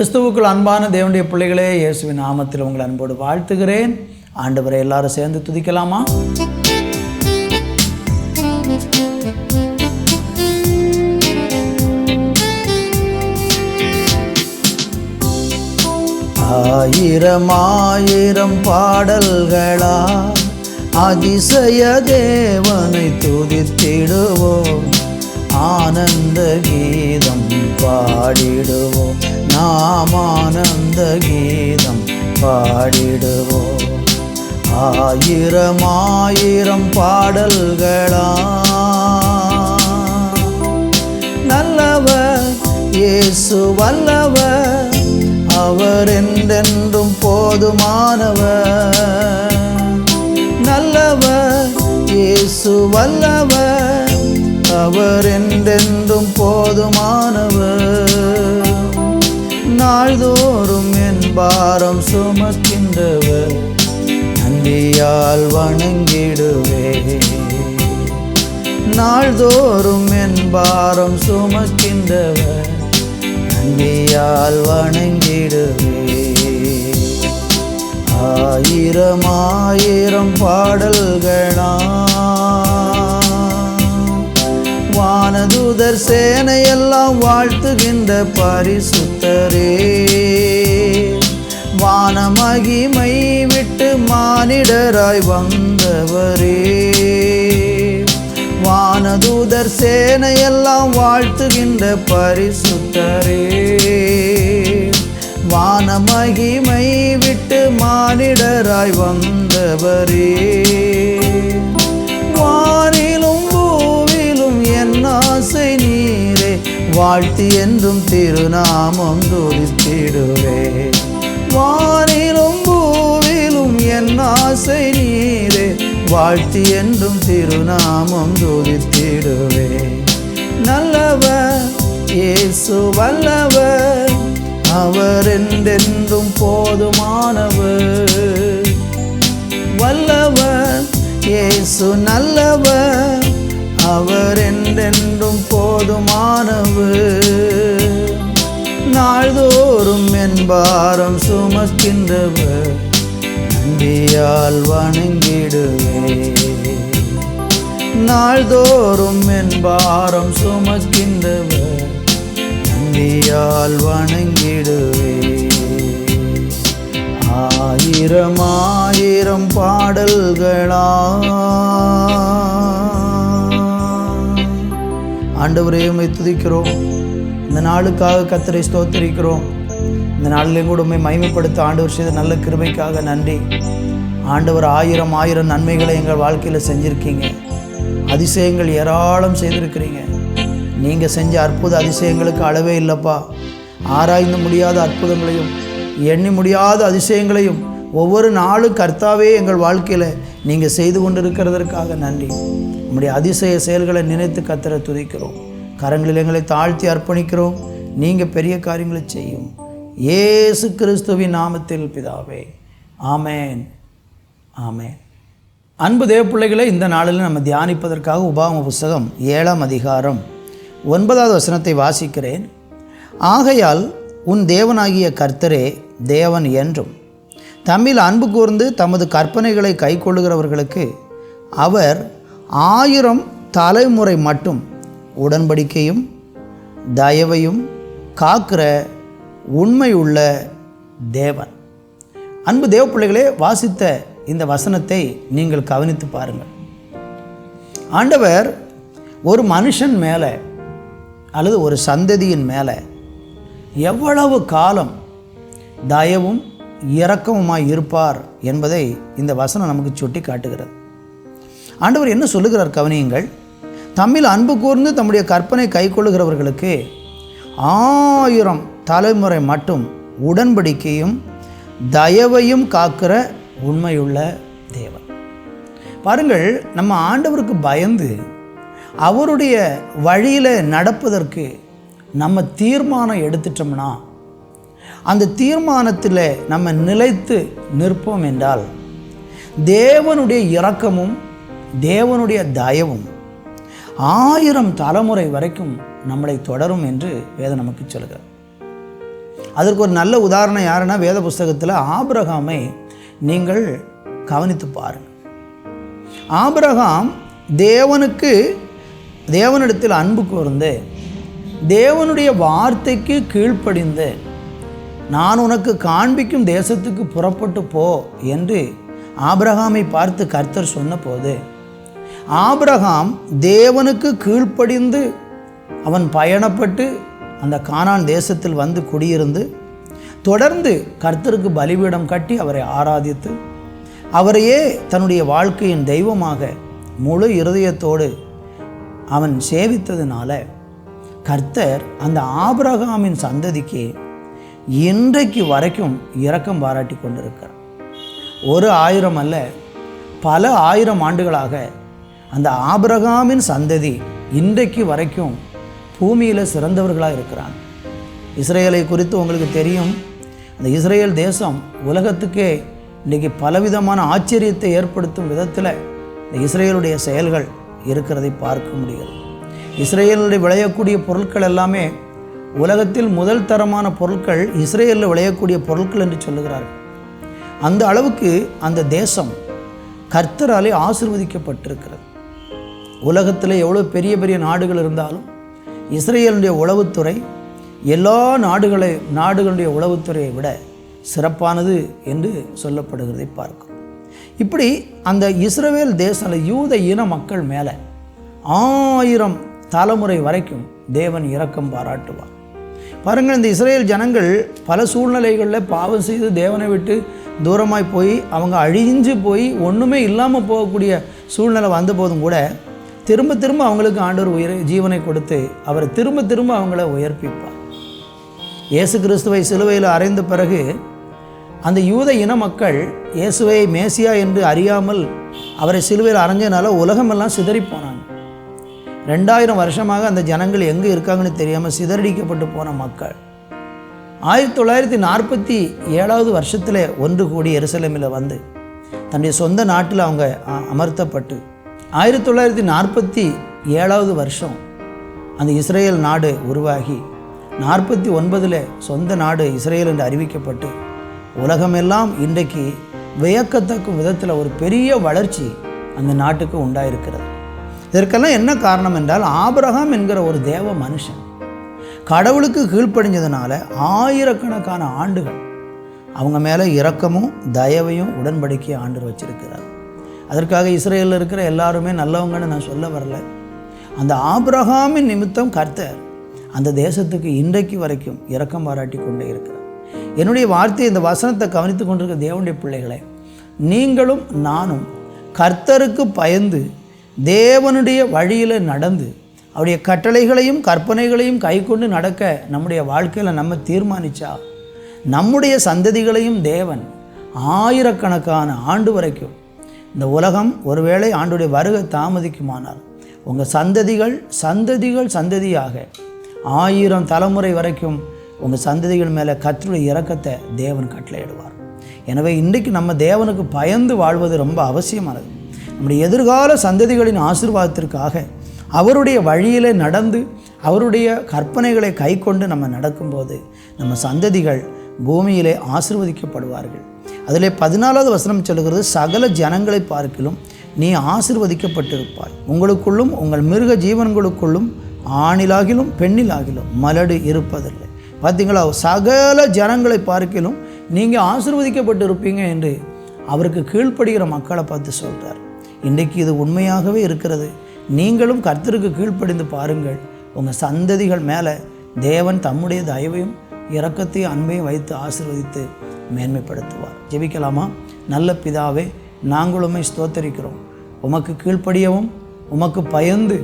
கிறிஸ்துவுக்குள் அன்பான தேவனுடைய பிள்ளைகளே இயேசுவின் நாமத்தில் உங்களை அன்போடு வாழ்த்துகிறேன். ஆண்டவரை எல்லாரும் சேர்ந்து துதிக்கலாமா? ஆயிரம் ஆயிரம் பாடல்களா அதிசய தேவனை துதித்திடுவோம். ஆனந்த கீதம் பாடிடுவோம். நாம் ஆனந்த கீதம் பாடிடுவோம் ஆயிரம் ஆயிரம் பாடல்களா நல்லவர் இயேசு வல்லவர் அவர் என்றென்றும் போதுமானவர். நல்லவர் இயேசு வல்லவர் அவர் என்றென்றும் போதுமானவர். நாள்தோறும் என் பாரம் சுமக்கின்றவர் நந்தியால் வணங்கிடுவே நாள்தோறும் என் பாரம் சுமக்கின்றவர் நந்தியால் வணங்கிடுவே ஆயிரம் ஆயிரம் பாடல்களா வானதூதர் சேனையெல்லாம் வாழ்த்துகின்ற பரிசுத்தரே. வானமகிமை விட்டு மானிடராய் வந்தவரே. வானதூதர் சேனையெல்லாம் வாழ்த்துகின்ற பரிசுத்தரே. வானமகிமை விட்டு மானிடராய் வந்தவரே. வா ஆசை நீரே வாழ்த்து என்றும் திருநாமம் துதித்திடுவே. வானிலும் பூவிலும் என் ஆசை நீரே வாழ்த்து என்றும் திருநாமம் துதித்திடுவே. நல்லவர் இயேசு வல்லவர் அவர் என்றென்றும் போதுமானவர். வல்லவர் இயேசு நல்லவர் அவர் என்றென்றும் போதுமானவர் நாள்தோறும் என் பாரம் சுமக்கின்றவர் நன்றியால் வணங்கிடுவே நாள்தோறும் என் பாரம் சுமக்கின்றவர் நன்றியால் வணங்கிடுவே ஆயிரம் ஆயிரம் பாடல்களா ஆண்டவரே துதிக்கிறோம். இந்த நாளுக்காக கத்தரை ஸ்தோத்திரிக்கிறோம். இந்த நாளிலையும் கூட உண்மை மகிமைப்படுத்த ஆண்டவர் செய்த நல்ல கிருமைக்காக நன்றி. ஆண்டவர் ஆயிரம் ஆயிரம் நன்மைகளை எங்கள் வாழ்க்கையில் செஞ்சுருக்கீங்க. அதிசயங்கள் ஏராளம் செய்திருக்கிறீங்க. நீங்கள் செஞ்ச அற்புத அதிசயங்களுக்கு அளவே இல்லைப்பா. ஆராய்ந்து முடியாத அற்புதங்களையும் எண்ணி முடியாத அதிசயங்களையும் ஒவ்வொரு நாளும் கர்த்தாவே எங்கள் வாழ்க்கையில் நீங்கள் செய்து கொண்டிருக்கிறதற்காக நன்றி. உங்களுடைய அதிசய செயல்களை நினைத்து கத்தரை துதிக்கிறோம். கரங்களில் எங்களை தாழ்த்தி அர்ப்பணிக்கிறோம். நீங்கள் பெரிய காரியங்களை செய்யும். ஏசு கிறிஸ்துவின் நாமத்தில் பிதாவே. ஆமேன். ஆமேன். அன்பு தேவ பிள்ளைகளை இந்த நாளில் நம்ம தியானிப்பதற்காக உபாம புஸ்தகம் ஏழாம் அதிகாரம் ஒன்பதாவது வசனத்தை வாசிக்கிறேன். ஆகையால் உன் தேவனாகிய கர்த்தரே தேவன் என்றும் தம்மில் அன்பு கூர்ந்து தமது கற்பனைகளை கைக்கொள்ளுகிறவர்களுக்கு அவர் ஆயிரம் தலைமுறை மட்டும் உடன்படிக்கையும் தயவையும் காக்கிற உண்மையுள்ள தேவன். அன்பு தேவ பிள்ளைகளே வாசித்த இந்த வசனத்தை நீங்கள் கவனித்து பாருங்கள். ஆண்டவர் ஒரு மனுஷன் மேலே அல்லது ஒரு சந்ததியின் மேலே எவ்வளவு காலம் தயவும் இரக்கமுமாய் இருப்பார் என்பதை இந்த வசனம் நமக்கு சுட்டி காட்டுகிறது. ஆண்டவர் என்ன சொல்லுகிறார் கவனியங்கள். தம்மில் அன்பு கூர்ந்து தம்முடைய கற்பனை கைக்கொள்ளுகிறவர்களுக்கு ஆயிரம் தலைமுறை மட்டும் உடன்படிக்கையும் தயவையும் காக்கிற உண்மையுள்ள தேவன். பாருங்கள் நம்ம ஆண்டவருக்கு பயந்து அவருடைய வழியில் நடப்பதற்கு நம்ம தீர்மானம் எடுத்துட்டோம்னா அந்த தீர்மானத்தில் நம்ம நிலைத்து நிற்போம் என்றால் தேவனுடைய இரக்கமும் தேவனுடைய தயவும் ஆயிரம் தலைமுறை வரைக்கும் நம்மளை தொடரும் என்று வேதம் நமக்கு சொல்கிறார் அதற்கு ஒரு நல்ல உதாரணம் யாருன்னா வேத புஸ்தகத்தில் ஆபிரகாமை நீங்கள் கவனித்து பாருங்கள். ஆபிரகாம் தேவனுக்கு தேவனிடத்தில் அன்பு கூர்ந்து தேவனுடைய வார்த்தைக்கு கீழ்ப்படிந்து நான் உனக்கு காண்பிக்கும் தேசத்துக்கு புறப்பட்டு போ என்று ஆபிரகாமை பார்த்து கர்த்தர் சொன்னபோது ஆபிரகாம் தேவனுக்கு கீழ்ப்படிந்து அவன் பயணப்பட்டு அந்த கானான் தேசத்தில் வந்து குடியிருந்து தொடர்ந்து கர்த்தருக்கு பலிபீடம் கட்டி அவரை ஆராதித்து அவரையே தன்னுடைய வாழ்க்கையின் தெய்வமாக முழு இருதயத்தோடு அவன் சேவித்ததுனால கர்த்தர் அந்த ஆபிரகாமின் சந்ததிக்கு இன்றைக்கு வரைக்கும் இரக்கம் பாராட்டி கொண்டிருக்கிறார். ஒரு ஆயிரம் அல்ல பல ஆயிரம் ஆண்டுகளாக அந்த ஆபிரகாமின் சந்ததி இன்றைக்கு வரைக்கும் பூமியில் சிறந்தவர்களாக இருக்கிறாங்க இஸ்ரேலை குறித்து உங்களுக்கு தெரியும் அந்த இஸ்ரேல் தேசம் உலகத்துக்கே இன்றைக்கி பலவிதமான ஆச்சரியத்தை ஏற்படுத்தும் விதத்தில் இந்த இஸ்ரேலுடைய செயல்கள் இருக்கிறதை பார்க்க முடிகிறது. இஸ்ரேலுடைய விளையக்கூடிய பொருட்கள் எல்லாமே உலகத்தில் முதல் தரமான பொருட்கள் இஸ்ரேலில் விளையக்கூடிய பொருட்கள் என்று சொல்லுகிறார்கள். அந்த அளவுக்கு அந்த தேசம் கர்த்தராலே ஆசிர்வதிக்கப்பட்டிருக்கிறது. உலகத்தில் எவ்வளோ பெரிய பெரிய நாடுகள் இருந்தாலும் இஸ்ரேலுடைய உளவுத்துறை எல்லா நாடுகளை நாடுகளுடைய உளவுத்துறையை விட சிறப்பானது என்று சொல்லப்படுகிறதை பார்க்கிறோம். இப்படி அந்த இஸ்ரவேல் தேசம் யூத இன மக்கள் மேலே ஆயிரம் தலைமுறை வரைக்கும் தேவன் இரக்கம் பாராட்டுவார். பாருங்கள் இந்த இஸ்ரேல் ஜனங்கள் பல சூழ்நிலைகளில் பாவம் செய்து தேவனை விட்டு தூரமாய் போய் அவங்க அழிஞ்சு போய் ஒன்றுமே இல்லாமல் போகக்கூடிய சூழ்நிலை வந்த போதும் கூட திரும்ப திரும்ப அவங்களுக்கு ஆண்டவர் உயிர் ஜீவனை கொடுத்து அவரை திரும்ப திரும்ப அவங்கள உயர்ப்பிப்பார். இயேசு கிறிஸ்துவை சிலுவையில் அறைந்த பிறகு அந்த யூத இன மக்கள் இயேசுவை மேசியா என்று அறியாமல் அவரை சிலுவையில் அரைஞ்சனால உலகமெல்லாம் சிதறி போனாங்க. ரெண்டாயிரம் வருஷமாக அந்த ஜனங்கள் எங்கே இருக்காங்கன்னு தெரியாமல் சிதறடிக்கப்பட்டு போன மக்கள். ஆயிரத்தி தொள்ளாயிரத்தி நாற்பத்தி ஏழாவது வருஷத்தில் ஒன்று கூடி எருசலேமில் வந்து தன்னுடைய சொந்த நாட்டில் அவங்க அ- அமர்த்தப்பட்டு ஆயிரத்தி தொள்ளாயிரத்தி நாற்பத்தி ஏழாவது வருஷம் அந்த இஸ்ரேல் நாடு உருவாகி நாற்பத்தி ஒன்பதில் சொந்த நாடு இஸ்ரேல் என்று அறிவிக்கப்பட்டு உலகமெல்லாம் இன்றைக்கு வியக்கத்தக்க விதத்தில் ஒரு பெரிய வளர்ச்சி அந்த நாட்டுக்கு உண்டாயிருக்கிறது. இதற்கெல்லாம் என்ன காரணம் என்றால் ஆபரகாம் என்கிற ஒரு தேவ மனுஷன் கடவுளுக்கு கீழ்ப்படிஞ்சதுனால ஆயிரக்கணக்கான ஆண்டுகள் அவங்க மேலே இரக்கமும் தயவையும் உடன்படிக்கை ஆண்டு வச்சிருக்கிறார். அதற்காக இஸ்ரேலில் இருக்கிற எல்லாருமே நல்லவங்கன்னு நான் சொல்ல வரல. அந்த ஆபிரகாமின் நிமித்தம் கர்த்தர் அந்த தேசத்துக்கு இன்றைக்கு வரைக்கும் இரக்கம் பாராட்டி கொண்டே இருக்கிறார். என்னுடைய வார்த்தை இந்த வசனத்தை கவனித்து கொண்டிருக்கிற தேவனுடைய பிள்ளைகளை நீங்களும் நானும் கர்த்தருக்கு பயந்து தேவனுடைய வழியில் நடந்து அவருடைய கட்டளைகளையும் கற்பனைகளையும் கைக்கொண்டு நடக்க நம்முடைய வாழ்க்கையில் நம்ம தீர்மானிச்சா நம்முடைய சந்ததிகளையும் தேவன் ஆயிரக்கணக்கான ஆண்டு வரைக்கும் இந்த உலகம் ஒருவேளை ஆண்டுடைய வருகை தாமதிக்குமானால் உங்கள் சந்ததிகள் சந்ததிகள் சந்ததியாக ஆயிரம் தலைமுறை வரைக்கும் உங்கள் சந்ததிகள் மேலே கத்தருடைய இறக்கத்தை தேவன் கட்டளையிடுவார். எனவே இன்றைக்கு நம்ம தேவனுக்கு பயந்து வாழ்வது ரொம்ப அவசியமானது. நம்முடைய எதிர்கால சந்ததிகளின் ஆசிர்வாதத்திற்காக அவருடைய வழியில் நடந்து அவருடைய கற்பனைகளை கைக்கொண்டு நம்ம நடக்கும்போது நம்ம சந்ததிகள் பூமியிலே ஆசிர்வதிக்கப்படுவார்கள். அதில் பதினாலாவது வசனம் சொல்கிறது சகல ஜனங்களை பார்க்கிலும் நீ ஆசிர்வதிக்கப்பட்டிருப்பாய். உங்களுக்குள்ளும் உங்கள் மிருக ஜீவன்களுக்குள்ளும் ஆணிலாகிலும் பெண்ணிலாகிலும் மலடு இருப்பதில்லை. பார்த்தீங்களா சகல ஜனங்களை பார்க்கிலும் நீங்கள் ஆசிர்வதிக்கப்பட்டிருப்பீங்க என்று அவருக்கு கீழ்ப்படுகிற மக்களை பார்த்து சொல்கிறார் இன்றைக்கு இது உண்மையாகவே இருக்கிறது. நீங்களும் கர்த்தருக்கு கீழ்ப்படிந்து பாருங்கள். உங்கள் சந்ததிகள் மேலே தேவன் தம்முடைய தயவையும் இரக்கத்தையும் அன்பையும் வைத்து ஆசீர்வதித்து மேன்மைப்படுத்துவார். ஜெபிக்கலாமா? நல்ல பிதாவே நாங்களுமே ஸ்தோத்தரிக்கிறோம். உமக்கு கீழ்ப்படியவும் உமக்கு பயந்து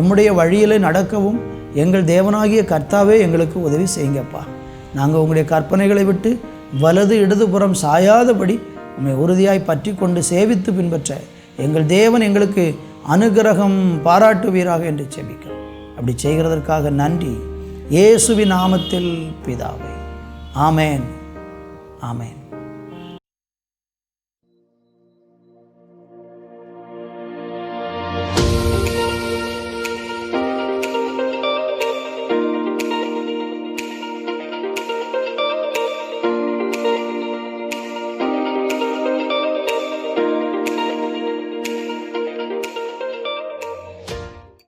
உம்முடைய வழியிலே நடக்கவும் எங்கள் தேவனாகிய கர்த்தாவே எங்களுக்கு உதவி செய்யுங்கப்பா. நாங்கள் உங்களுடைய கற்பனைகளை விட்டு வலது இடதுபுறம் சாயாதபடி உண்மை உறுதியாய் பற்றி கொண்டு சேவித்து பின்பற்ற எங்கள் தேவன் எங்களுக்கு அனுகிரகம் பாராட்டுவீராக என்று செபிக்கிறோம். அப்படி செய்கிறதற்காக நன்றி. இயேசுவின் நாமத்தில் பிதாவை. ஆமேன். ஆமேன்.